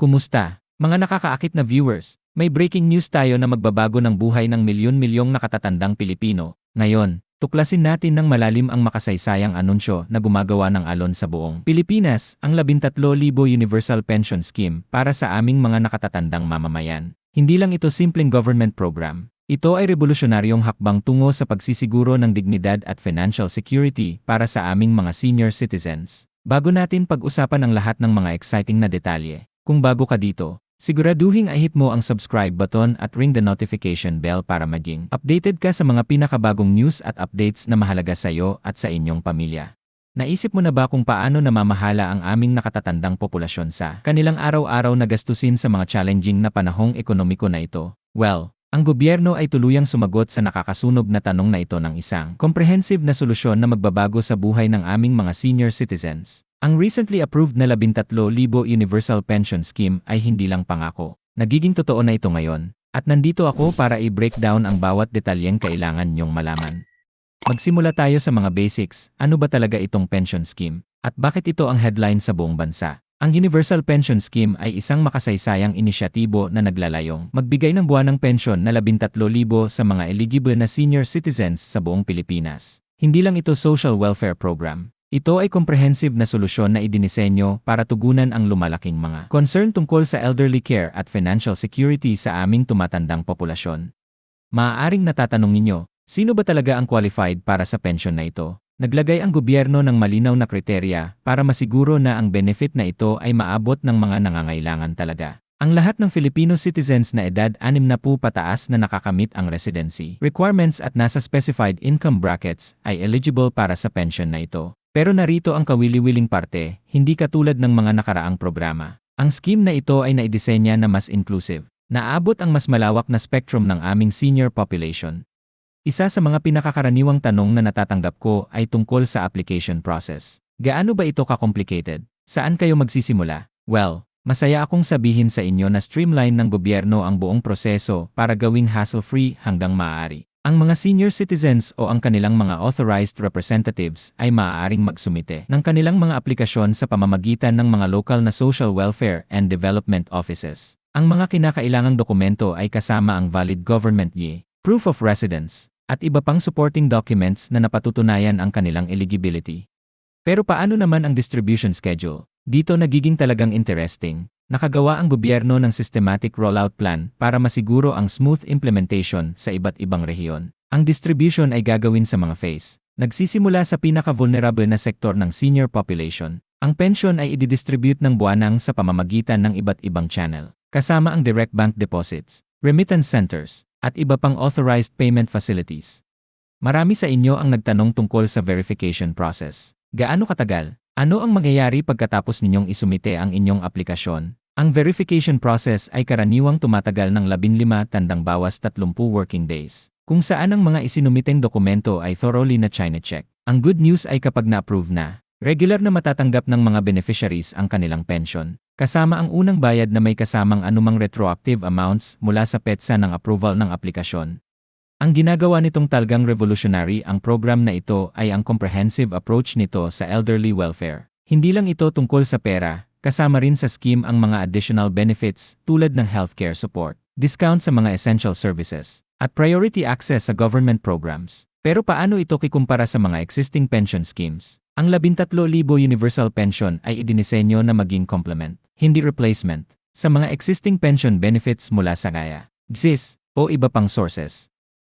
Kumusta? Mga nakakaakit na viewers, may breaking news tayo na magbabago ng buhay ng milyon-milyong nakatatandang Pilipino. Ngayon, tuklasin natin ng malalim ang makasaysayang anunsyo na gumagawa ng alon sa buong Pilipinas, ang 13,000 Universal Pension Scheme para sa aming mga nakatatandang mamamayan. Hindi lang ito simpleng government program. Ito ay revolusyonaryong hakbang tungo sa pagsisiguro ng dignidad at financial security para sa aming mga senior citizens. Bago natin pag-usapan ang lahat ng mga exciting na detalye, kung bago ka dito, siguraduhin i-hit mo ang subscribe button at ring the notification bell para maging updated ka sa mga pinakabagong news at updates na mahalaga sa iyo at sa inyong pamilya. Naisip mo na ba kung paano namamahala ang aming nakatatandang populasyon sa kanilang araw-araw na gastusin sa mga challenging na panahong ekonomiko na ito? Well, ang gobyerno ay tuluyang sumagot sa nakakasunog na tanong na ito ng isang comprehensive na solusyon na magbabago sa buhay ng aming mga senior citizens. Ang recently approved na 13,000 Universal Pension Scheme ay hindi lang pangako. Nagiging totoo na ito ngayon. At nandito ako para i-breakdown ang bawat detalyeng kailangan nyong malaman. Magsimula tayo sa mga basics, ano ba talaga itong pension scheme? At bakit ito ang headline sa buong bansa? Ang Universal Pension Scheme ay isang makasaysayang inisyatibo na naglalayong magbigay ng buwanang pensyon na 13,000 sa mga eligible na senior citizens sa buong Pilipinas. Hindi lang ito social welfare program. Ito ay comprehensive na solusyon na idinisenyo para tugunan ang lumalaking mga concern tungkol sa elderly care at financial security sa aming tumatandang populasyon. Maaaring natatanong ninyo, sino ba talaga ang qualified para sa pensyon na ito? Naglagay ang gobyerno ng malinaw na kriteria para masiguro na ang benefit na ito ay maabot ng mga nangangailangan talaga. Ang lahat ng Filipino citizens na edad 60 na po pataas na nakakamit ang residency requirements at nasa specified income brackets ay eligible para sa pension na ito. Pero narito ang kawili-wiling parte, hindi katulad ng mga nakaraang programa. Ang scheme na ito ay naidisenya na mas inclusive. Naabot ang mas malawak na spectrum ng aming senior population isa sa mga pinakakaraniwang tanong na natatanggap ko ay tungkol sa application process. Gaano ba ito ka-complicated? Saan kayo magsisimula? Well, masaya akong sabihin sa inyo na streamline ng gobyerno ang buong proseso para gawing hassle-free hanggang maaari. Ang mga senior citizens o ang kanilang mga authorized representatives ay maaaring magsumite ng kanilang mga aplikasyon sa pamamagitan ng mga local na social welfare and development offices. Ang mga kinakailangang dokumento ay kasama ang valid government ye, proof of residence, at iba pang supporting documents na napatutunayan ang kanilang eligibility. Pero paano naman ang distribution schedule? Dito nagiging talagang interesting. Nakagawa ang gobyerno ng systematic rollout plan para masiguro ang smooth implementation sa iba't ibang rehiyon. Ang distribution ay gagawin sa mga phase. Nagsisimula sa pinaka-vulnerable na sektor ng senior population. Ang pension ay ididistribute ng buwanang sa pamamagitan ng iba't ibang channel, kasama ang direct bank deposits, remittance centers, at iba pang authorized payment facilities. Marami sa inyo ang nagtanong tungkol sa verification process. Gaano katagal? Ano ang mangyayari pagkatapos ninyong isumite ang inyong aplikasyon? Ang verification process ay karaniwang tumatagal ng 15 tandang bawas 30 working days, kung saan ang mga isinumiteng dokumento ay thoroughly na China-check. Ang good news ay kapag na-approve na, regular na matatanggap ng mga beneficiaries ang kanilang pension, Kasama ang unang bayad na may kasamang anumang retroactive amounts mula sa PETSA ng approval ng aplikasyon. Ang ginagawa nitong talgang revolutionary ang program na ito ay ang comprehensive approach nito sa elderly welfare. Hindi lang ito tungkol sa pera, kasama rin sa scheme ang mga additional benefits tulad ng healthcare support, discount sa mga essential services, at priority access sa government programs. Pero paano ito kikumpara sa mga existing pension schemes? Ang 13,000 universal pension ay idinisenyo na maging complement hindi replacement, sa mga existing pension benefits mula sa GAIA, GSIS, o iba pang sources.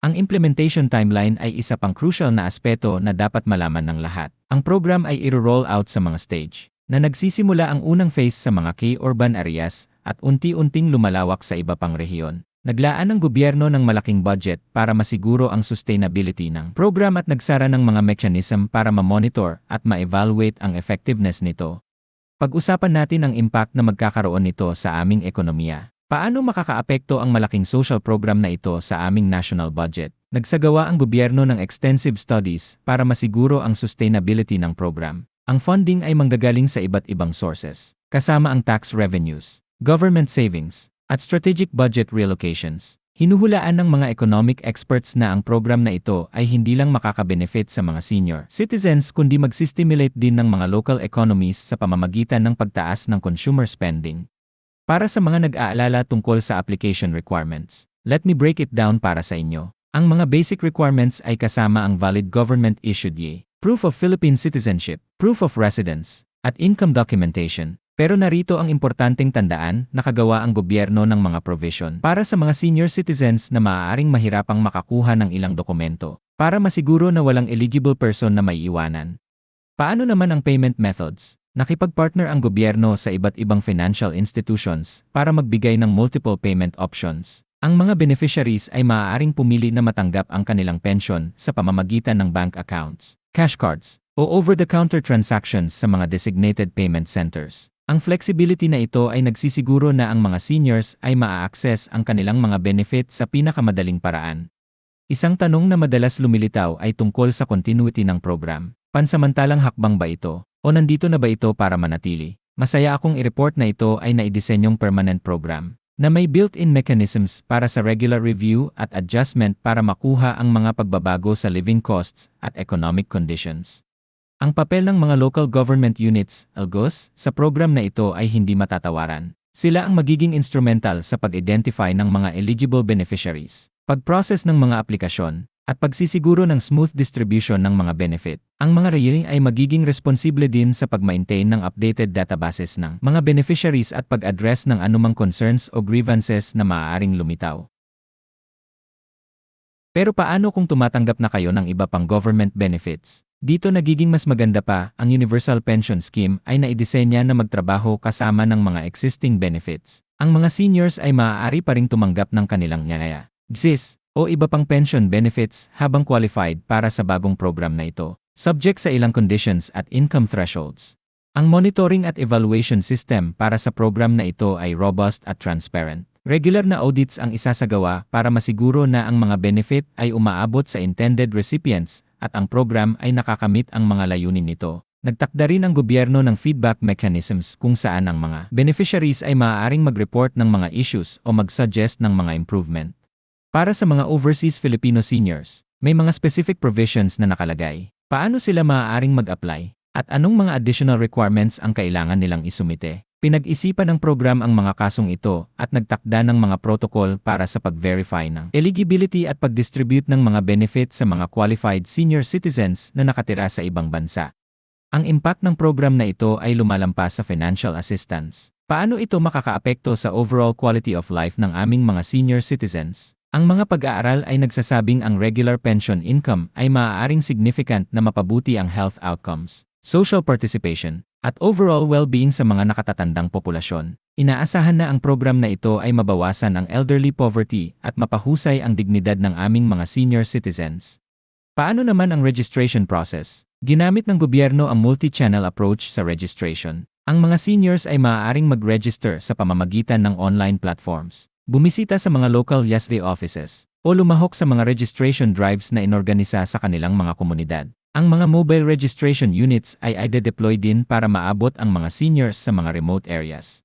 Ang implementation timeline ay isa pang crucial na aspeto na dapat malaman ng lahat. Ang program ay i-roll out sa mga stage, na nagsisimula ang unang phase sa mga key urban areas at unti-unting lumalawak sa iba pang rehiyon. Naglaan ng gobyerno ng malaking budget para masiguro ang sustainability ng program at nagsara ng mga mechanism para ma-monitor at ma-evaluate ang effectiveness nito pag-usapan natin ang impact na magkakaroon nito sa aming ekonomiya. Paano makakaapekto ang malaking social program na ito sa aming national budget? Nagsagawa ang gobyerno ng extensive studies para masiguro ang sustainability ng program. Ang funding ay manggagaling sa iba't ibang sources, kasama ang tax revenues, government savings, at strategic budget relocations. Hinuhulaan ng mga economic experts na ang program na ito ay hindi lang makakabenefit sa mga senior citizens kundi magsistimulate din ng mga local economies sa pamamagitan ng pagtaas ng consumer spending. Para sa mga nag-aalala tungkol sa application requirements, let me break it down para sa inyo. Ang mga basic requirements ay kasama ang valid government-issued YE, proof of Philippine citizenship, proof of residence, at income documentation. Pero narito ang importanteng tandaan, nakagawa ang gobyerno ng mga provision para sa mga senior citizens na maaaring mahirapang makakuha ng ilang dokumento para masiguro na walang eligible person na maiiwanan. Paano naman ang payment methods? Nakipag-partner ang gobyerno sa iba't ibang financial institutions para magbigay ng multiple payment options. Ang mga beneficiaries ay maaaring pumili na matanggap ang kanilang pension sa pamamagitan ng bank accounts, cash cards, o over-the-counter transactions sa mga designated payment centers. Ang flexibility na ito ay nagsisiguro na ang mga seniors ay maa-access ang kanilang mga benefit sa pinakamadaling paraan. Isang tanong na madalas lumilitaw ay tungkol sa continuity ng program. Pansamantalang hakbang ba ito? O nandito na ba ito para manatili? Masaya akong i-report na ito ay naidisenyong permanent program na may built-in mechanisms para sa regular review at adjustment para makuha ang mga pagbabago sa living costs at economic conditions. Ang papel ng mga local government units, LGOs, sa program na ito ay hindi matatawaran. Sila ang magiging instrumental sa pag-identify ng mga eligible beneficiaries, pag-process ng mga aplikasyon, at pagsisiguro ng smooth distribution ng mga benefit. Ang mga RAI ay magiging responsible din sa pag-maintain ng updated databases ng mga beneficiaries at pag-address ng anumang concerns o grievances na maaaring lumitaw. Pero paano kung tumatanggap na kayo ng iba pang government benefits? Dito nagiging mas maganda pa, ang Universal Pension Scheme ay naidisenya na magtrabaho kasama ng mga existing benefits. Ang mga seniors ay maaari pa ring tumanggap ng kanilang nyaya, GSIS, o iba pang pension benefits habang qualified para sa bagong program na ito, subject sa ilang conditions at income thresholds. Ang monitoring at evaluation system para sa program na ito ay robust at transparent. Regular na audits ang isasagawa para masiguro na ang mga benefit ay umaabot sa intended recipients at ang program ay nakakamit ang mga layunin nito. Nagtakda rin ang gobyerno ng feedback mechanisms kung saan ang mga beneficiaries ay maaaring mag-report ng mga issues o mag-suggest ng mga improvement. Para sa mga overseas Filipino seniors, may mga specific provisions na nakalagay. Paano sila maaaring mag-apply? At anong mga additional requirements ang kailangan nilang isumite? Pinag-isipan ng program ang mga kasong ito at nagtakda ng mga protocol para sa pag-verify ng eligibility at pag-distribute ng mga benefits sa mga qualified senior citizens na nakatira sa ibang bansa. Ang impact ng program na ito ay lumalampas sa financial assistance. Paano ito makakaapekto sa overall quality of life ng aming mga senior citizens? Ang mga pag-aaral ay nagsasabing ang regular pension income ay maaaring significant na mapabuti ang health outcomes, social participation, at overall well-being sa mga nakatatandang populasyon. Inaasahan na ang program na ito ay mabawasan ang elderly poverty at mapahusay ang dignidad ng aming mga senior citizens. Paano naman ang registration process? Ginamit ng gobyerno ang multi-channel approach sa registration. Ang mga seniors ay maaaring mag-register sa pamamagitan ng online platforms, bumisita sa mga local YASD offices, o lumahok sa mga registration drives na inorganisa sa kanilang mga komunidad. Ang mga mobile registration units ay ide-deploy din para maabot ang mga seniors sa mga remote areas.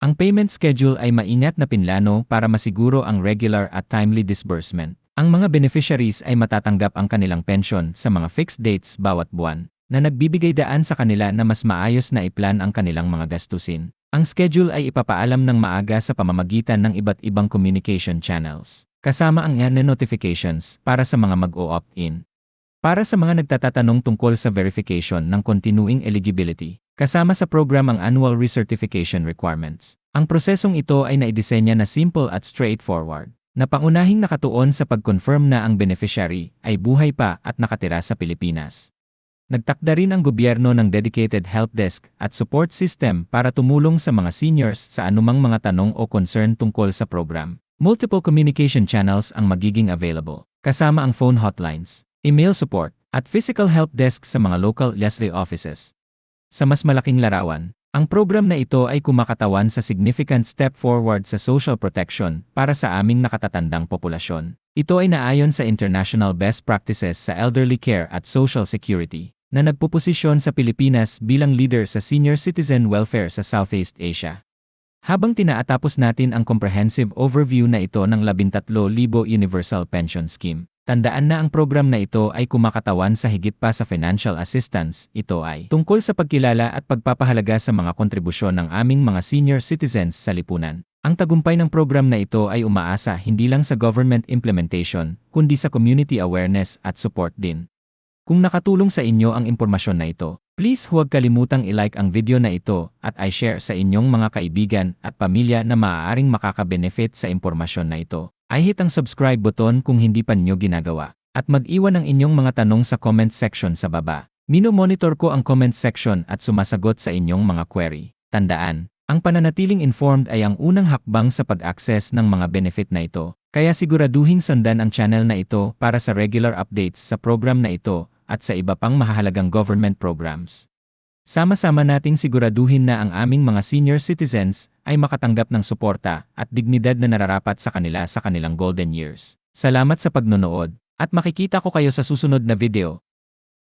Ang payment schedule ay maingat na pinlano para masiguro ang regular at timely disbursement. Ang mga beneficiaries ay matatanggap ang kanilang pension sa mga fixed dates bawat buwan, na nagbibigay daan sa kanila na mas maayos na iplan ang kanilang mga gastusin. Ang schedule ay ipapaalam ng maaga sa pamamagitan ng iba't ibang communication channels, kasama ang yan notifications para sa mga mag-o-opt-in. Para sa mga nagtatatanong tungkol sa verification ng continuing eligibility, kasama sa program ang annual recertification requirements. Ang prosesong ito ay naidisenya na simple at straightforward, na pangunahing nakatuon sa pag-confirm na ang beneficiary ay buhay pa at nakatira sa Pilipinas. Nagtakda rin ang gobyerno ng dedicated help desk at support system para tumulong sa mga seniors sa anumang mga tanong o concern tungkol sa program. Multiple communication channels ang magiging available, kasama ang phone hotlines, email support, at physical help desk sa mga local Leslie offices. Sa mas malaking larawan, ang program na ito ay kumakatawan sa significant step forward sa social protection para sa aming nakatatandang populasyon. Ito ay naayon sa international best practices sa elderly care at social security na nagpuposisyon sa Pilipinas bilang leader sa senior citizen welfare sa Southeast Asia. Habang tinaatapos natin ang comprehensive overview na ito ng 13,000 Universal Pension Scheme, Tandaan na ang program na ito ay kumakatawan sa higit pa sa financial assistance. Ito ay tungkol sa pagkilala at pagpapahalaga sa mga kontribusyon ng aming mga senior citizens sa lipunan. Ang tagumpay ng program na ito ay umaasa hindi lang sa government implementation, kundi sa community awareness at support din. Kung nakatulong sa inyo ang impormasyon na ito, please huwag kalimutang i-like ang video na ito at i-share sa inyong mga kaibigan at pamilya na maaaring makaka-benefit sa impormasyon na ito. I-hit ang subscribe button kung hindi pa niyo ginagawa at mag-iwan ng inyong mga tanong sa comment section sa baba. Mino-monitor ko ang comment section at sumasagot sa inyong mga query. Tandaan, ang pananatiling informed ay ang unang hakbang sa pag-access ng mga benefit na ito. Kaya siguraduhin sundan ang channel na ito para sa regular updates sa program na ito at sa iba pang mahahalagang government programs. Sama-sama nating siguraduhin na ang aming mga senior citizens ay makatanggap ng suporta at dignidad na nararapat sa kanila sa kanilang golden years. Salamat sa pagnonood at makikita ko kayo sa susunod na video.